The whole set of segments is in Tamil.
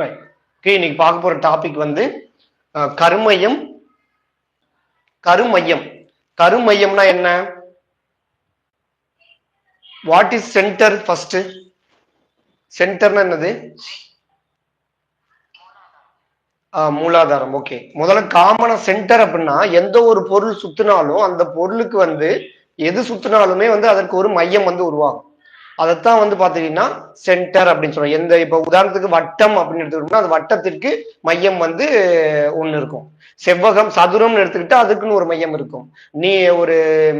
ரைட் ஓகே இன்னைக்கு பார்க்க போற டாபிக் வந்து கருமையம் கருமையம். கருமையம்னா என்ன? வாட் இஸ் சென்டர் ஃபர்ஸ்ட் சென்டர்னா என்னது? மூலாதாரம். ஓகே முதல்ல காமன சென்டர் அப்படின்னா எந்த ஒரு பொருள் சுத்தினாலும் அந்த பொருளுக்கு வந்து எது சுத்தினாலுமே வந்து அதற்கு ஒரு மையம் வந்து உருவாகும். அதைத்தான் வந்து பாத்தீங்கன்னா சென்டர் அப்படின்னு சொல்றோம். எந்த இப்ப உதாரணத்துக்கு வட்டம் அப்படின்னு எடுத்துக்கிட்டோம்னா அந்த வட்டத்திற்கு மையம் வந்து ஒண்ணு இருக்கும். செவ்வகம் சதுரம்னு எடுத்துக்கிட்டா அதுக்குன்னு ஒரு மையம் இருக்கும். நீ ஒரு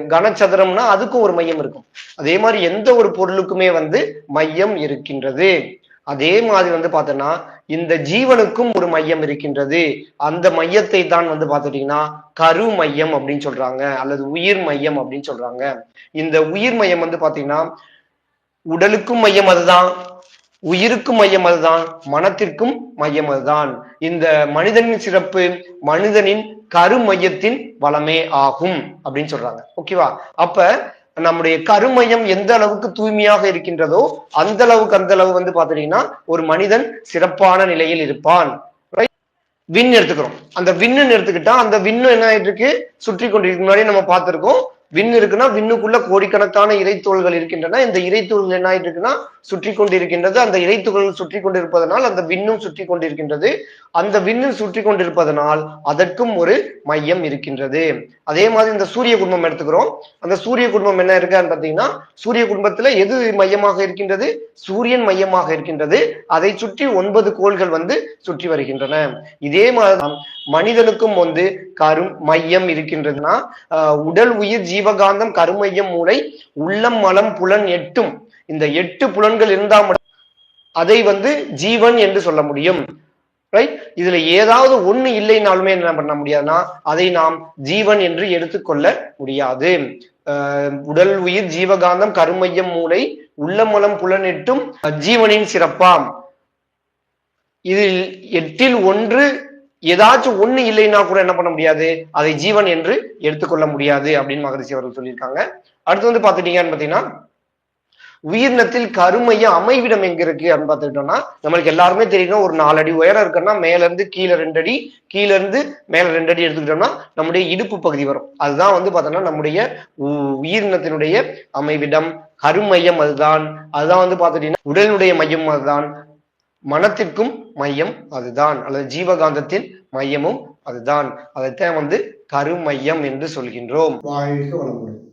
கனச்சதுரம்னா அதுக்கும் ஒரு மையம் இருக்கும். அதே மாதிரி எந்த ஒரு பொருளுக்குமே வந்து மையம் இருக்கின்றது. அதே மாதிரி வந்து பார்த்தோன்னா இந்த ஜீவனுக்கும் ஒரு மையம் இருக்கின்றது. அந்த மையத்தை தான் வந்து பார்த்துட்டீங்கன்னா கரு மையம் அப்படின்னு சொல்றாங்க. அல்லது உயிர் மையம் அப்படின்னு சொல்றாங்க. இந்த உயிர் மையம் வந்து பாத்தீங்கன்னா உடலுக்கும் மையம் அதுதான் உயிருக்கும் மையம் அதுதான் மனத்திற்கும் மையம் அதுதான். இந்த மனிதனின் சிறப்பு மனிதனின் கரு மையத்தின் வளமே ஆகும் அப்படின்னு சொல்றாங்க. ஓகேவா அப்ப நம்முடைய கருமையம் எந்த அளவுக்கு தூய்மையாக இருக்கின்றதோ அந்த அளவுக்கு அந்த அளவு வந்து பாத்தீங்கன்னா ஒரு மனிதன் சிறப்பான நிலையில் இருப்பான். விண் எடுத்துக்கிறோம். அந்த விண்ணுன்னு எடுத்துக்கிட்டா அந்த விண்ணு என்ன ஆயிட்டு இருக்கு சுற்றி கொண்டிருக்கு முன்னாடி நம்ம பார்த்திருக்கோம். விண் இருக்குன்னா விண்ணுக்குள்ள கோடிக்கணக்கான இறைத்தோள்கள் இருக்கின்றன. இந்த இறைத்தோள்கள் என்ன ஆயிட்டு இருக்குன்னா சுற்றி கொண்டிருக்கின்றது. அந்த இறைத்துகள் சுற்றி கொண்டிருப்பதனால் அந்த விண்ணும் சுற்றி கொண்டிருக்கின்றது. அந்த விண்ணில் சுற்றி கொண்டிருப்பதனால் அதற்கும் ஒரு மையம் இருக்கின்றது. அதே மாதிரி இந்த சூரிய குடும்பம் எடுத்துக்கிறோம். அந்த சூரிய குடும்பம் என்ன இருக்கான்னு பாத்தீங்கன்னா சூரிய குடும்பத்துல எது மையமாக இருக்கின்றது? சூரியன் மையமாக இருக்கின்றது. அதை சுற்றி ஒன்பது கோள்கள் வந்து சுற்றி வருகின்றன. இதே மாதிரி மனிதனுக்கும் வந்து கரும் மையம் இருக்கின்றதுன்னா உடல் உயிர் ஜீவகாந்தம் கருமையம் மூளை உள்ளம் மலம் புலன் எட்டும். இந்த எட்டு புலன்கள் இருந்தா அதை வந்து ஜீவன் என்று சொல்ல முடியும். ரைட் இதுல ஏதாவது ஒண்ணு இல்லைனாலுமே என்ன பண்ண முடியாதுன்னா அதை நாம் ஜீவன் என்று எடுத்துக்கொள்ள முடியாது. உடல் உயிர் ஜீவகாந்தம் கருமையம் மூளை உள்ளமலம் புலனெட்டும் ஜீவனின் சிறப்பாம். இதில் எட்டில் ஒன்று ஏதாச்சும் ஒண்ணு இல்லைன்னா கூட என்ன பண்ண முடியாது? அதை ஜீவன் என்று எடுத்துக்கொள்ள முடியாது அப்படின்னு மகரிஷி அவர்கள் சொல்லியிருக்காங்க. அடுத்து வந்து பாத்துட்டீங்கன்னு பாத்தீங்கன்னா உயிரினத்தில் கருமைய அமைவிடம் எங்க இருக்கு அப்படின்னு பார்த்துக்கிட்டோம்னா நம்மளுக்கு எல்லாருமே தெரியும் ஒரு நாலு அடி உயரம் இருக்குன்னா மேல இருந்து கீழே ரெண்டு அடி கீழ இருந்து மேல ரெண்டு அடி எடுத்துக்கிட்டோம்னா நம்முடைய இடுப்பு பகுதி வரும். அதுதான் வந்து பார்த்தோம்னா நம்முடைய உ- உயிரினத்தினுடைய அமைவிடம் கருமையம் அதுதான். அதுதான் வந்து பார்த்துட்டீங்கன்னா உடலினுடைய மையம் அதுதான். மனத்திற்கும் மையம் அதுதான். அல்லது ஜீவகாந்தத்தின் மையமும் அதுதான். அதைத்தான் வந்து கருமையம் என்று சொல்கின்றோம். வாழ்க வளமுடன்